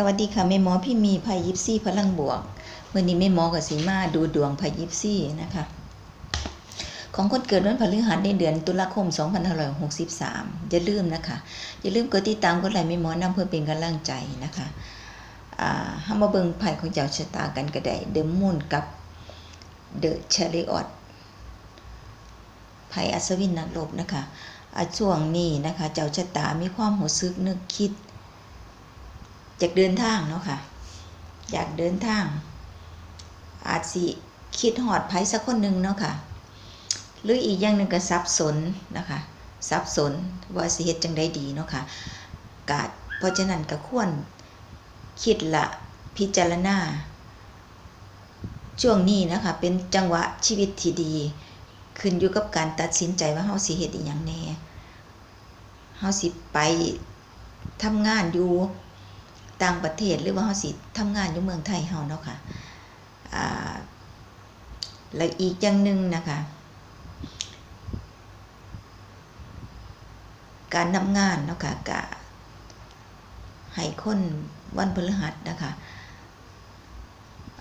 สวัสดีค่ะแม่หมอพี่มีไพ่ยิปซี่พลังบวกเมื่อนี้แม่หมอกับสีมาดูดวงไพ่ยิปซี่นะคะ ของคนเกิดวันพฤหัสในเดือนตุลาคม 2563 อย่าลืมนะคะ อย่าลืมกดติดตามกดไลค์แม่หมอนำเพื่อเป็นกำลังใจนะคะอ่ามาเบิ่งไพ่ของเจ้าชะตากันก็ไดเดอะมูนกับเดอะเชริออตไพ่อัศวินนักรบนะคะช่วงนี้นะคะ เจ้าชะตามีความรู้สึกนึกคิด อยากเดินทางเนาะค่ะ อยากเดินทาง อาจสิคิดหอดไผสักคนหนึ่งเนาะค่ะ หรืออีกอย่างหนึ่งก็สับสนนะคะสับสนว่าสิเฮ็ดจังไดดีเนาะค่ะกาดเพราะฉะนั้นก็ควรคิดละพิจารณา ช่วงนี้นะคะเป็นจังหวะชีวิตที่ดี ขึ้นอยู่กับการตัดสินใจว่าเฮาสิเฮ็ดอีหยังแน่เฮาสิไปทำงานอยู่ ต่างประเทศหรือว่าเฮาสิทำงานอยู่เมืองไทยเฮาเนาะค่ะอ่าแล้วอีกอย่างหนึ่งนะคะ การทำงานเนาะค่ะกะให้คนวันพฤหัสนะคะ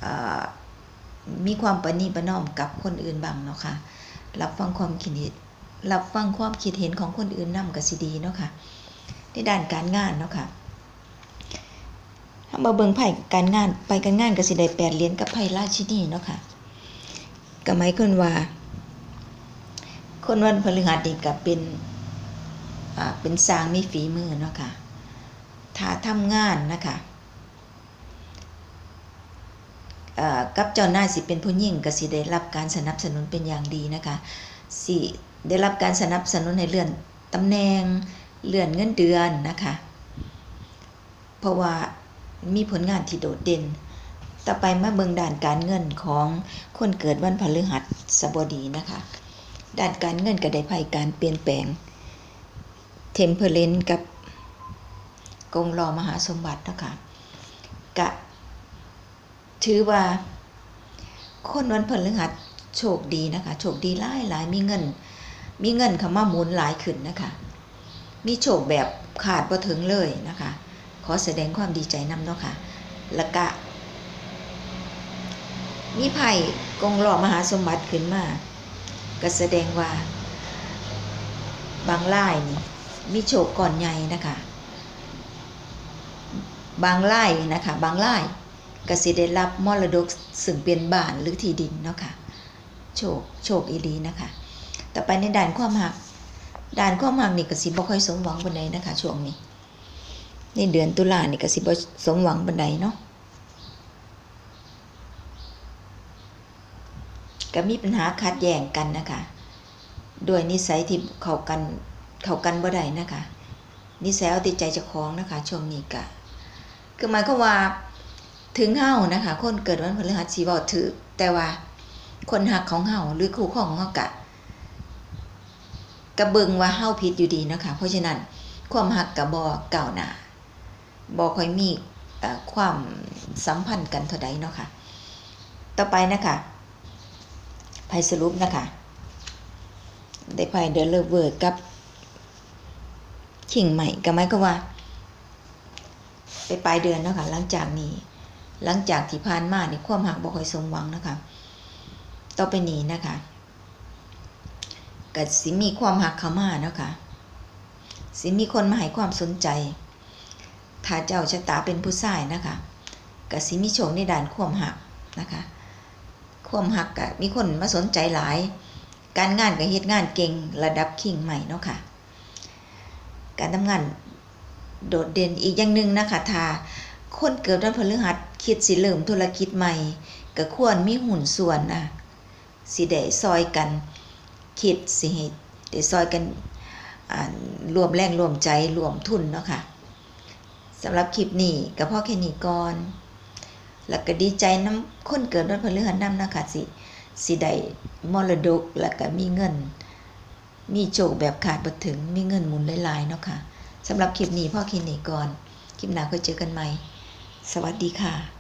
อ่ามีความประนีประนอมกับคนอื่นบ้างเนาะค่ะ รับฟังความคิดเห็นรับฟังความคิดเห็นของคนอื่นนำก็สิดีเนาะค่ะในด้านการงานเนาะค่ะามาเบิ่งไพ่การงานไปการงานก็สิได้แปดเหรียญกับไพ่ราชินีเนาะค่ะก็หมายความว่า คนวันพฤหัสนี่ก็เป็นอ่าเป็นสร้างมีฝีมือเนาะค่ะถ้าทำงานนะคะอ่อกับเจ้าหน้าสิเป็นผู้หญิงก็สิได้รับการสนับสนุนเป็นอย่างดีนะคะสิได้รับการสนับสนุนให้เลื่อนตำแหน่งเลื่อนเงินเดือนนะคะ เพราะว่า มีผลงานที่โดดเด่น ต่อไปมาเบิงด้านการเงินของคนเกิดวันพฤหัสบดีนะคะด้านการเงินก็ได้ภัยการเปลี่ยนแปลง เทมเพลนกับกงรอมหาสมบัตินะคะกะถือว่า คนวันพฤหัสโชคดีนะคะ โชคดีหลายหลายมีเงิน มีเงินเข้ามาหมุนหลายขึ้นนะคะ มีโชคแบบขาดบ่ถึงเลยนะคะ ขอแสดงความดีใจนำเนาะค่ะแล้วก็มีไพ่กงหล่อมหาสมบัติขึ้นมาก็แสดงว่า บางรายนี่มีโชคก่อนใหญ่นะคะ บางรายนะคะ บางรายก็สิได้รับมรดกซึ่งเป็นบ้านหรือที่ดินเนาะค่ะโชคโชคอีลีนะคะ ต่อไปในด่านความหักด่านความหักนี่ก็สิบ่ค่อยสมหวังปานใดนะคะ ช่วงนี้ ในเดือนตุลานี่ก็สิบ่สมหวังปานใดเนาะก็มีปัญหาขัดแย้งกันนะคะด้วยนิสัยที่เข้ากันเข้ากันบ่ได้นะคะนิสัยเอาแต่ใจเจ้าของนะคะช่วงนี้ก็คือหมายควาว่าถึงเฮานะคะ คนเกิดวันพฤหัสสิเว้าถือแต่ว่าคนหักของเฮาหรือคู่ของเฮากะกระเบิงว่าเฮาผิดอยู่ดีนะคะเพราะฉะนั้นความหักกับบ่ก้าหนา บ่ค่อยมีความสัมพันธ์กันเท่าใดเนาะค่ะ ต่อไปนะคะไพ่สรุปนะคะ ได้ไพ่เดลเวอร์กับขิงใหม่ก็หมายก็ว่า ไปปลายเดือนเนาะคะหลังจากนี้ หลังจากที่ผ่านมานี่ความหักบ่ค่อยสมหวังนะคะ ต่อไปนี้นะคะก็สิมีความหักเข้ามาเนาะค่ะสิมีคนมาให้ความสนใจ ถ้าเจ้าชะตาเป็นผู้ชายนะคะก็สิมีโชคในด้านควมหักนะคะควมหักก็มีคนมาสนใจหลาย การงานก็เฮ็ดงานเก่งระดับคิงใหม่เนาะค่ะ การทำงานโดดเด่นอีกอย่างหนึ่งนะคะถ้าคนเกิดวันพฤหัสคิดสิเริ่มธุรกิจใหม่ก็ควรมีหุ้นส่วนนะสิได้ซอยกันคิดสิให้ได้ซอยกันอ่ารวมแรงรวมใจรวมทุนเนาะค่ะ สำหรับคลิปนี้กับพ่อแค่นี้ก่อน แล้วก็ดีใจน้ำคนเกิดวันพฤหัสนำนะคะสิสิได้มรดกแล้วก็มีเงิน มีโจกแบบขาดบ่ถึงมีเงินหมุนหลายๆเนาะค่ะสำหรับคลิปนี้พ่อคลิก่อน คลิปหน้าก็เจอกันใหม่ สวัสดีค่ะ